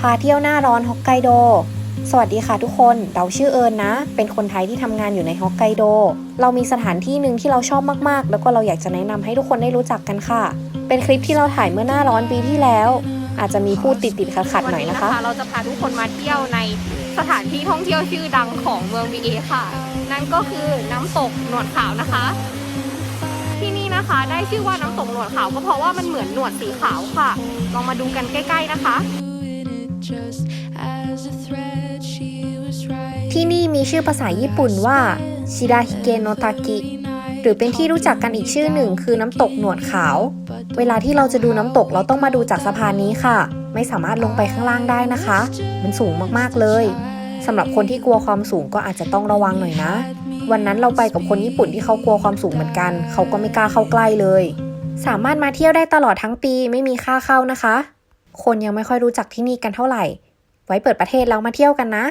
พาเที่ยวหน้าร้อนฮอกไกโด สวัสดีค่ะทุกคนเราชื่อเอิญนะ เป็นคนไทยที่ทำงานอยู่ในฮอกไกโด เรามีสถานที่หนึ่งที่เราชอบมากๆ แล้วก็เราอยากจะแนะนำให้ทุกคนได้รู้จักกันค่ะ เป็นคลิปที่เราถ่ายเมื่อหน้าร้อนปีที่แล้ว อาจจะมีพูดติดติดๆขัดๆหน่อยนะคะ วัเราจะพาทุกคนมาเที่ยวในสถานที่ท่องเที่ยวชื่อดังของเมืองบีเอค่ะ นั่นก็คือน้ำตกหนวดขาวนะคะ ที่นี่นะคะได้ชื่อว่าน้ำตกหนวดขาวก็เพราะว่ามันเหมือนหนวดสีขาวค่ะ ลองมาดูกันใกล้ ๆนะคะ ที่นี่มีชื่อภาษาญี่ปุ่นว่าชิดาฮิเกโนทากิหรือเป็นที่รู้จักกันอีกชื่อหนึ่งคือน้ำตกหนวดขาว เวลาที่เราจะดูน้ำตกเราต้องมาดูจากสะพานนี้ค่ะ ไม่สามารถลงไปข้างล่างได้นะคะ มันสูงมากๆเลยสำหรับคนที่กลัวความสูงก็อาจจะต้องระวังหน่อยนะ วันนั้นเราไปกับคนญี่ปุ่นที่เขากลัวความสูงเหมือนกัน เขาก็ไม่กล้าเข้าใกล้เลย สามารถมาเที่ยวได้ตลอดทั้งปีไม่มีค่าเข้านะคะ คนยังไม่ค่อยรู้จักที่นี่กันเท่าไหร่ ไว้เปิดประเทศแล้วมาเที่ยวกันนะ